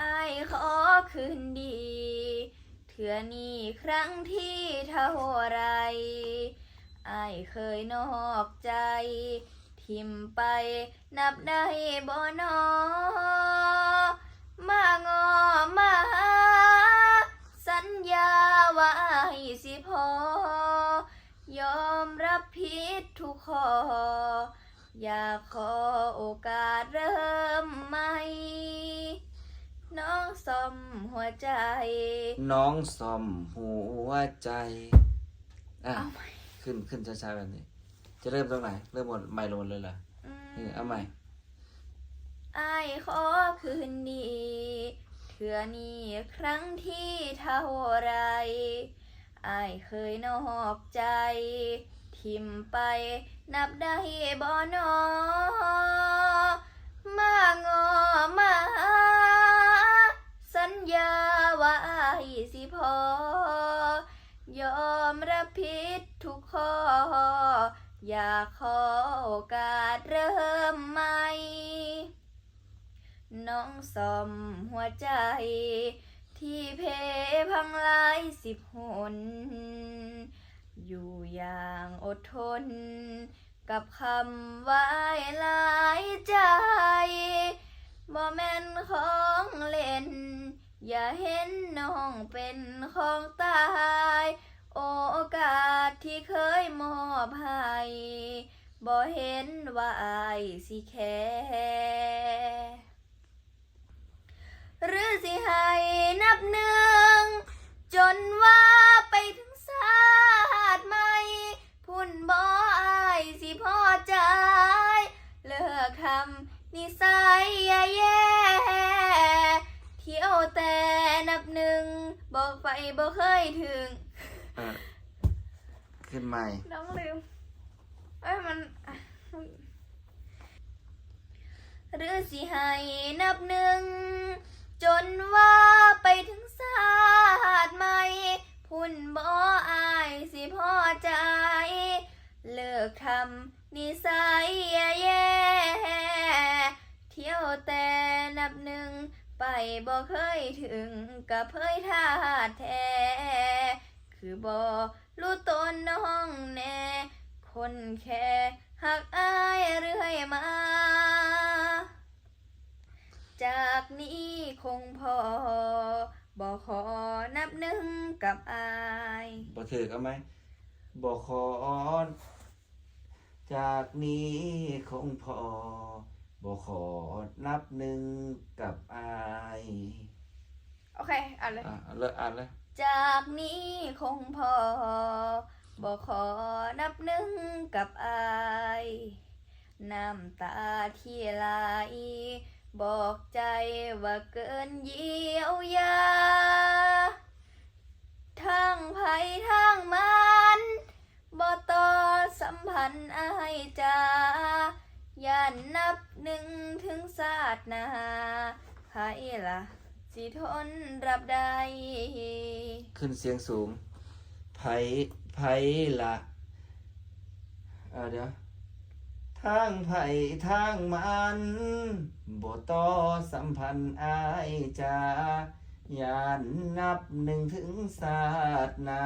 ไอขอคืนดี เถื่อนี้ครั้งที่เท่าไรไอเคยนอกใจ ทิมไปนับได้บ่นอมางอมาหาสัญญาว่าอายสิพอ ยอมรับผิดทุกข้อ อยากขอโอกาสเริ่ม น้องสมหัวใจ น้องซ่อมหัวใจ อะ เอาใหม่ขึ้นขึ้นช้าๆแบบนี้ จะเริ่มตรงไหน เริ่มหมดใหม่ลงหมดเลยเหรออืมนี่เอาใหม่ อายขอคืนดีเถื่อนี้ครั้งที่เท่าไรอายเคยนอกใจ ทิมไปนับได้บ่นอมางอมา ทุกข้ออยากขอโอกาสเริ่มใหม่ น้องสมหัวใจ ที่เพพังลายสิบหน อยู่อย่างอดทน กับคำว่าหลายใจบ่แม่นของเล่น อย่าเห็นน้องเป็นของตาย โอกาสที่เคย อบให้บ่เห็นว่าอายสิแค่หรือสิให้นับหนึ่ง จนว่าไปถึงศาสตร์ใหม่พุ่นบ่อายสิพอใจ เลิกทำนิสัยแย่ๆเที่ยวแต่นับหนึ่งบอกไปบ่เคยถึง ขึ้นใหม่ น้องลืม เอ้ยมันอะหรือสิให้นับหนึ่ง จนว่าไปถึงศาสตร์ใหม่ พุ่นบ่อายสิพอใจ เลิกทำนิสัยแย่เที่ยวแต่นับหนึ่ง ไปบ่เคยถึงกับเผยท่าแท้ คือบ่รู้ตนน้องแน่ คนแค่หักอายเรื่อยมา จากนี้คงพอบอกขอนับหนึ่งกับอายบ่ถือเอาไหมบอกขอจากนี้คงพอบอกขอนับหนึ่งกับอาย อเคอ่านเลย อะเลิกอ่านเลย จากนี้คงพอบอกขอนับหนึ่งกับอายน้ำตาที่ไหลบอกใจว่าเกินเยียวยาทางไผทางมันบ่ต่อสัมพันธ์อายจ้าย่านนับหนึ่งถึงศาสนาไผล่ะ สิทนรับได้ขึ้นเสียงสูง ไผไผละเออเดี๋ยว ทางไผทางมันบ่ต่อสัมพันธ์อายจายานนับหนึ่งถึงศาสนา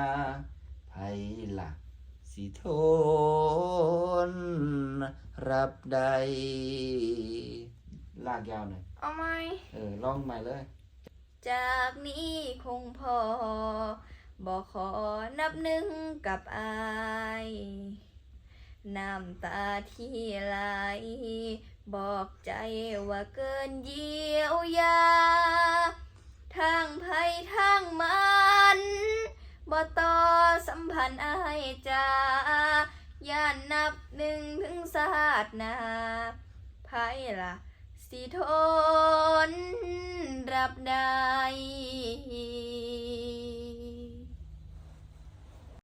ไผละสิทนรับได้ลากยาวหน่อย เอาไหม เออลองใหม่เลย จากนี้คงพอ บอกขอนับหนึ่งกับอาย น้ำตาที่ไหลบอกใจว่าเกินเยียวยา ทางภัยทางมันบ่ต่อสัมพันธ์อายจ้าย่านนับหนึ่งถึงศาสนาไพ่ล่ะ สิทนรับได้